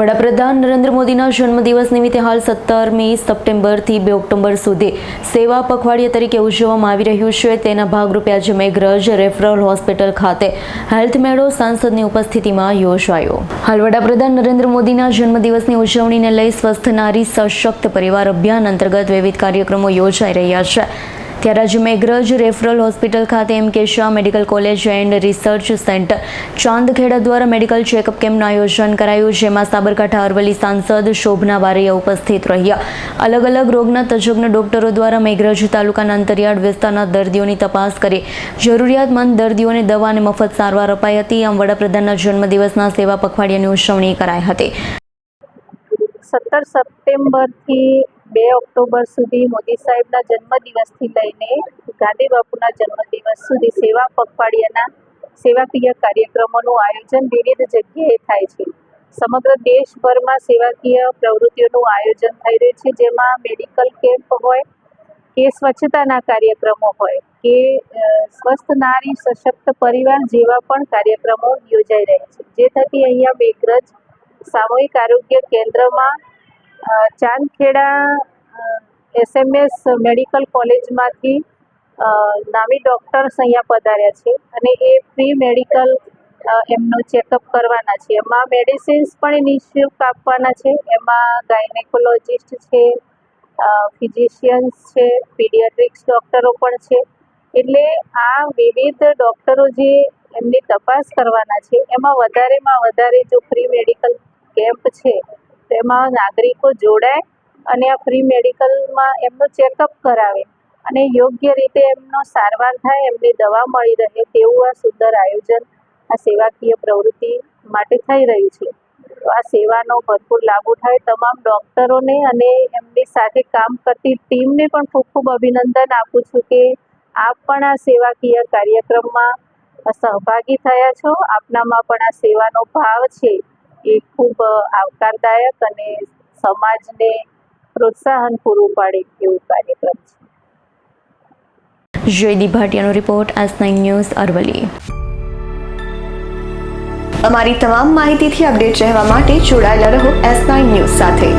વડાપ્રધાન નરેન્દ્ર મોદીના જન્મદિવસ નિમિત્તે હાલ સત્તરમી સપ્ટેમ્બરથી બે ઓક્ટોબર સુધી સેવા પખવાડિયા તરીકે ઉજવવામાં આવી રહ્યું છે. તેના ભાગરૂપે આજે મેઘરજ રેફરલ હોસ્પિટલ ખાતે હેલ્થ મેળો સાંસદની ઉપસ્થિતિમાં યોજાયો. હાલ વડાપ્રધાન નરેન્દ્ર મોદીના જન્મદિવસની ઉજવણીને લઈ સ્વસ્થ નારી સશક્ત પરિવાર અભિયાન અંતર્ગત વિવિધ કાર્યક્રમો યોજાઈ રહ્યા છે. ત્યારે આજે મેઘરજ રેફરલ હોસ્પિટલ ખાતે M K Shah medical college and research centre Chandkheda દ્વારા મેડિકલ ચેકઅપ કેમ્પનું આયોજન કરાયું, જેમાં સાબરકાંઠા અરવલ્લી સાંસદ શોભના બારૈયા ઉપસ્થિત રહ્યા. અલગ અલગ રોગના તજજ્ઞ ડોક્ટરો દ્વારા મેઘરજ તાલુકાના અંતરિયાળ વિસ્તારના દર્દીઓની તપાસ કરી. જરૂરિયાતમંદ દર્દીઓને દવા અને મફત સારવાર અપાઈ હતી. આમ વડાપ્રધાનના જન્મદિવસના સેવા પખવાડિયાની ઉજવણી કરાઈ હતી. સત્તર સપ્ટેમ્બરથી બે ઓક્ટોબર સુધી મોદી સાહેબના જન્મદિવસથી લઈને ગાંધી બાપુના જન્મદિવસ સુધી સેવા પખવાડિયાના સેવાકીય કાર્યક્રમોનું આયોજન વિવિધ જગ્યાએ થાય છે. સમગ્ર દેશભરમાં સેવાકીય પ્રવૃત્તિઓનું આયોજન થઈ રહ્યું છે, જેમાં મેડિકલ કેમ્પ હોય કે સ્વચ્છતાના કાર્યક્રમો હોય કે સ્વસ્થ નારી સશક્ત પરિવાર જેવા પણ કાર્યક્રમો યોજાઈ રહ્યા છે. જે થકી અહીંયા મેઘરજ સામૂહિક આરોગ્ય કેન્દ્રમાં ચાંદખેડા એસએમએસ મેડિકલ કોલેજમાંથી નામી ડૉક્ટર્સ અહીંયા પધાર્યા છે અને એ ફ્રી મેડિકલ એમનો ચેકઅપ કરવાના છે. એમાં મેડિસિન્સ પણ નિઃશુલ્ક આપવાના છે. એમાં ગાયનેકોલોજિસ્ટ છે ફિઝિશિયન્સ છે પીડિયાટ્રિક્સ ડૉક્ટરો પણ છે. એટલે આ વિવિધ ડૉક્ટરો જે એમની તપાસ કરવાના છે, એમાં વધારેમાં વધારે જો ફ્રી મેડિકલ કેમ્પ છે તેમાં નાગરિકો જોડાય અને આ ફ્રી મેડિકલમાં એમનું ચેકઅપ કરાવે અને યોગ્ય રીતે એમનો સારવાર થાય, એમની દવા મળી રહે તેવું આ સુંદર આયોજન આ સેવાકીય પ્રવૃત્તિ માટે થઈ રહ્યું છે. તો આ સેવાનો ભરપૂર લાભ ઉઠાવે તમામ ડૉક્ટરોને અને એમની સાથે કામ કરતી ટીમને પણ ખૂબ ખૂબ અભિનંદન આપું છું કે આપ પણ આ સેવાકીય કાર્યક્રમમાં સહભાગી થયા છો. આપનામાં પણ આ સેવાનો ભાવ છે. એ ખૂબ આવકારદાયક અને સમાજને પ્રોત્સાહન પૂરું પાડે એવું કાર્યક્રમ છે. જયદીપ ભાટિયાનો રિપોર્ટ આજ નાઇન ન્યૂઝ અરવલ્લી. અમારી તમામ માહિતીથી અપડેટ રહેવા માટે જોડાયેલા રહો એસ નાઇન ન્યૂઝ સાથે.